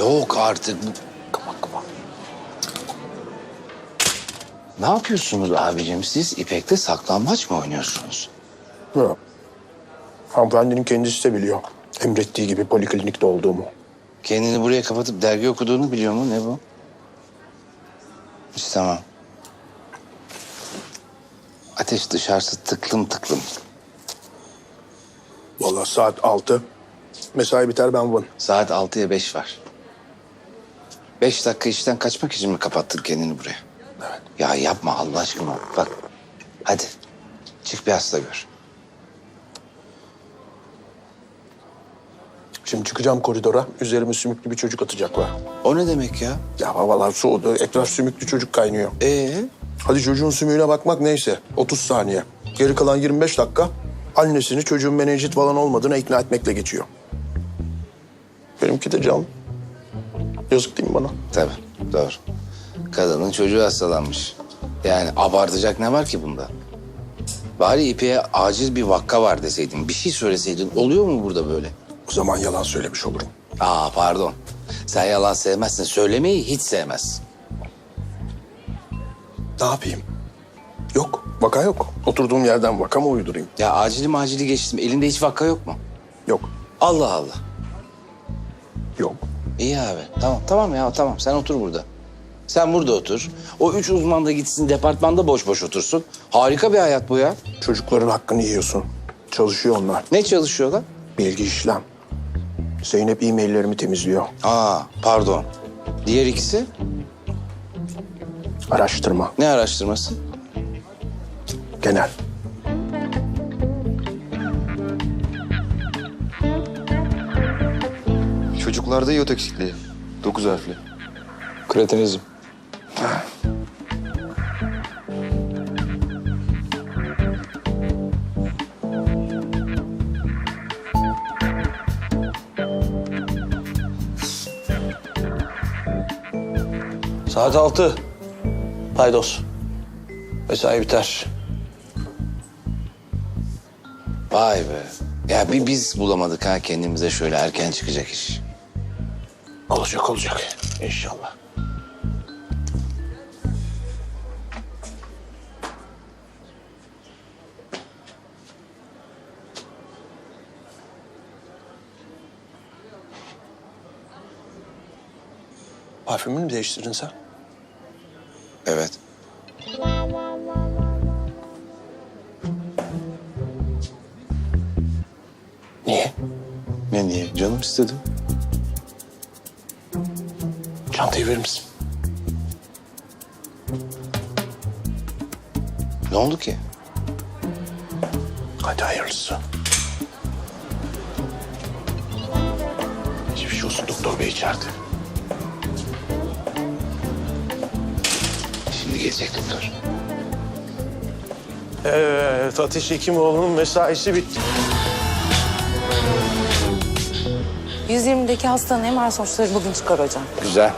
yok artık. Bu- Kapat kapat. Ne yapıyorsunuz abicim siz? İpek'te saklambaç mı oynuyorsunuz? Yok. Hanımefendinin kendisi de biliyor. Emrettiği gibi poliklinikte olduğumu. Kendini buraya kapatıp dergi okuduğunu biliyor mu? Ne bu? İşte tamam. Ateş dışarısı tıklım tıklım. Vallahi saat altı. Mesai biter ben varım. Saat altıya beş var. Beş dakika işten kaçmak için mi kapattın kendini buraya? Evet. Ya yapma Allah aşkına. Bak hadi çık bir hasta gör. Şimdi çıkacağım koridora. Üzerime sümüklü bir çocuk atacaklar. O ne demek ya? Ya havalar soğudu. Etraf sümüklü çocuk kaynıyor. Ee, Hadi çocuğun sümüğüne bakmak neyse. 30 saniye. Geri kalan 25 dakika annesini çocuğun menenjit falan olmadığına ikna etmekle geçiyor. Benimki de can. Yazık değil mi bana? tabii doğru. Kadının çocuğu hastalanmış. Yani abartacak ne var ki bunda? Bari İpek'e acil bir vakka var deseydin, bir şey söyleseydin oluyor mu burada böyle? O zaman yalan söylemiş olurum. Aa pardon. Sen yalan sevmezsin. Söylemeyi hiç sevmezsin. Ne yapayım? Yok. Vaka yok. Oturduğum yerden vaka mı uydurayım? Ya acili macili geçtim. Elinde hiç vakka yok mu? Yok. Allah Allah. İyi abi. Tamam tamam ya tamam. Sen otur burada. Sen burada otur. O üç uzman da gitsin departmanda boş boş otursun. Harika bir hayat bu ya. Çocukların hakkını yiyorsun. Çalışıyor onlar. Ne çalışıyorlar? Bilgi işlem. Zeynep e-maillerimi temizliyor. Aa pardon. Diğer ikisi Araştırma. ne araştırması? Genel. Çocuklarda iot eksikliği. Dokuz harfli. Kretinizm. Saat altı. Paydos. Mesai biter. Vay be. Ya bir biz bulamadık ha kendimize şöyle erken çıkacak iş. Olacak olacak. İnşallah. Parfümünü mü değiştirdin sen? Evet. Niye? Ne niye? Canım istedim. Çantayı verir misin? Ne oldu ki? Hadi hayırlısı. Geçmiş olsun doktor bey içeride. Şimdi gelecek doktor. Evet, Ateş Hekimoğlu'nun mesaisi bitti. 120'deki hastanın MR sonuçları bugün çıkar hocam. Güzel.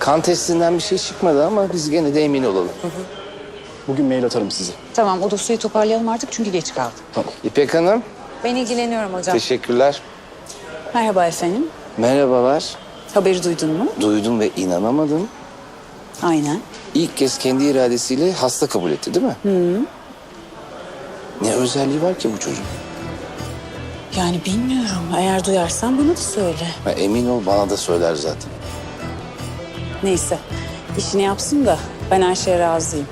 Kan testinden bir şey çıkmadı ama biz gene de emin olalım. Bugün mail atarım size. Tamam o dosyayı toparlayalım artık çünkü geç kaldı. İpek Hanım, Ben ilgileniyorum hocam. teşekkürler. Merhaba efendim. Merhabalar. Haberi duydun mu? Duydum ve inanamadım. Aynen. İlk kez kendi iradesiyle hasta kabul etti değil mi? Hı. Ne özelliği var ki bu çocuk? Yani bilmiyorum. Eğer duyarsan bana da söyle. Ha, emin ol bana da söyler zaten. Neyse. işini yapsın da ben her şeye razıyım.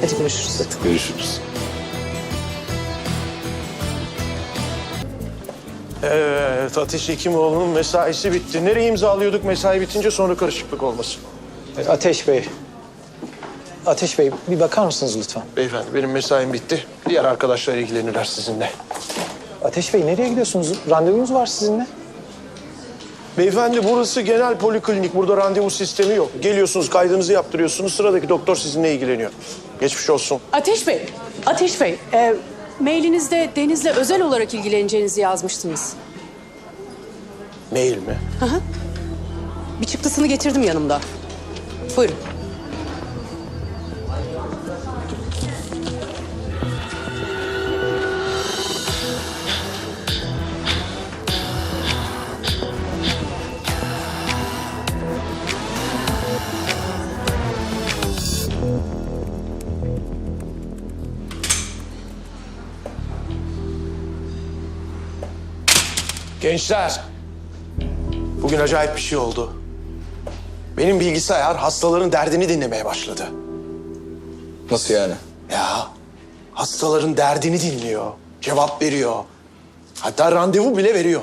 Hadi görüşürüz. Görüşürüz. Evet, Ateş Hekimoğlu'nun mesaisi bitti. Nereye imzalıyorduk mesai bitince sonra karışıklık olmasın? Ateş Bey. Ateş Bey bir bakar mısınız lütfen? Beyefendi benim mesaim bitti. Diğer arkadaşlar ilgilenirler sizinle. Ateş Bey nereye gidiyorsunuz? Randevunuz var sizinle. Beyefendi burası genel poliklinik. Burada randevu sistemi yok. Geliyorsunuz kaydınızı yaptırıyorsunuz. Sıradaki doktor sizinle ilgileniyor. Geçmiş olsun. Ateş Bey, Ateş Bey, e, mailinizde Deniz'le özel olarak ilgileneceğinizi yazmıştınız. Mail mi? Bir çıktısını getirdim yanımda. Buyurun. Gençler, bugün acayip bir şey oldu. Benim bilgisayar hastaların derdini dinlemeye başladı. Nasıl yani? Ya, hastaların derdini dinliyor, cevap veriyor. Hatta randevu bile veriyor.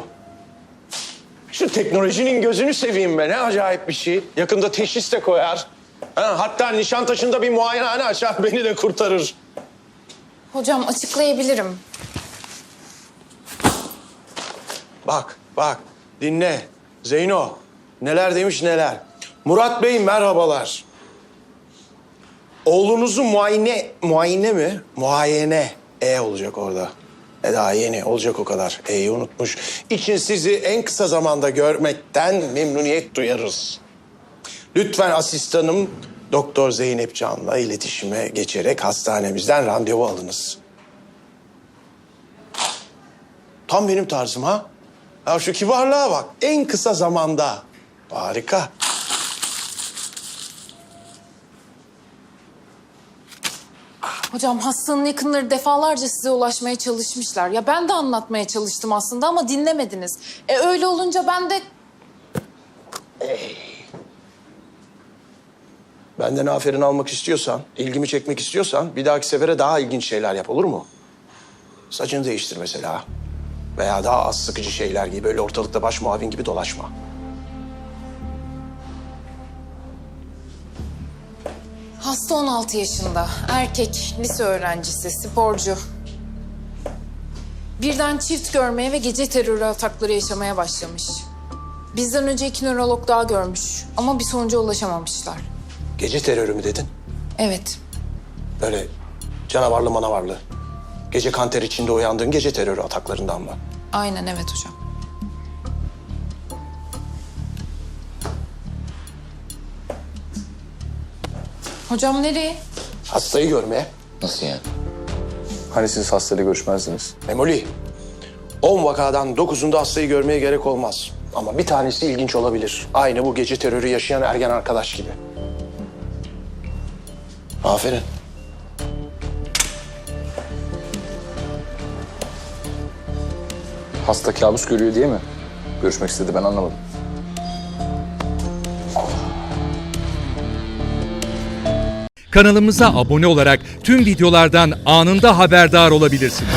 Şu teknolojinin gözünü seveyim be, ne acayip bir şey. Yakında teşhis de koyar. Ha, hatta Nişantaşı'nda bir muayenehane açar, beni de kurtarır. Hocam açıklayabilirim. Bak, bak, dinle. Zeyno, neler demiş neler. Murat Bey merhabalar. Oğlunuzu muayene, muayene mi? Muayene. E olacak orada. E daha yeni olacak o kadar. E'yi unutmuş. İçin sizi en kısa zamanda görmekten memnuniyet duyarız. Lütfen asistanım Doktor Zeynep Can'la iletişime geçerek hastanemizden randevu alınız. Tam benim tarzım ha. Ya şu kibarlığa bak. En kısa zamanda. Harika. Hocam hastanın yakınları defalarca size ulaşmaya çalışmışlar. Ya ben de anlatmaya çalıştım aslında ama dinlemediniz. E öyle olunca ben de Benden aferin almak istiyorsan, ilgimi çekmek istiyorsan bir dahaki sefere daha ilginç şeyler yap olur mu? Saçını değiştir mesela. Veya daha az sıkıcı şeyler gibi böyle ortalıkta baş muavin gibi dolaşma. hasta 16 yaşında. Erkek, lise öğrencisi, sporcu. Birden çift görmeye ve gece terörü atakları yaşamaya başlamış. Bizden önce iki nörolog daha görmüş ama bir sonuca ulaşamamışlar. Gece terörü mü dedin? Evet, Böyle canavarlı manavarlı. Gece kanter içinde uyandığın gece terörü ataklarından mı? aynen evet hocam. Hocam nereye? Hastayı görmeye. Nasıl yani? Hani siz hastayla görüşmezdiniz? Memoli, 10 vakadan 9'unda hastayı görmeye gerek olmaz. Ama bir tanesi ilginç olabilir. Aynı bu gece terörü yaşayan ergen arkadaş gibi. Aferin. Hasta kabus görüyor diye mi? Görüşmek istedi ben anlamadım. Kanalımıza abone olarak tüm videolardan anında haberdar olabilirsiniz.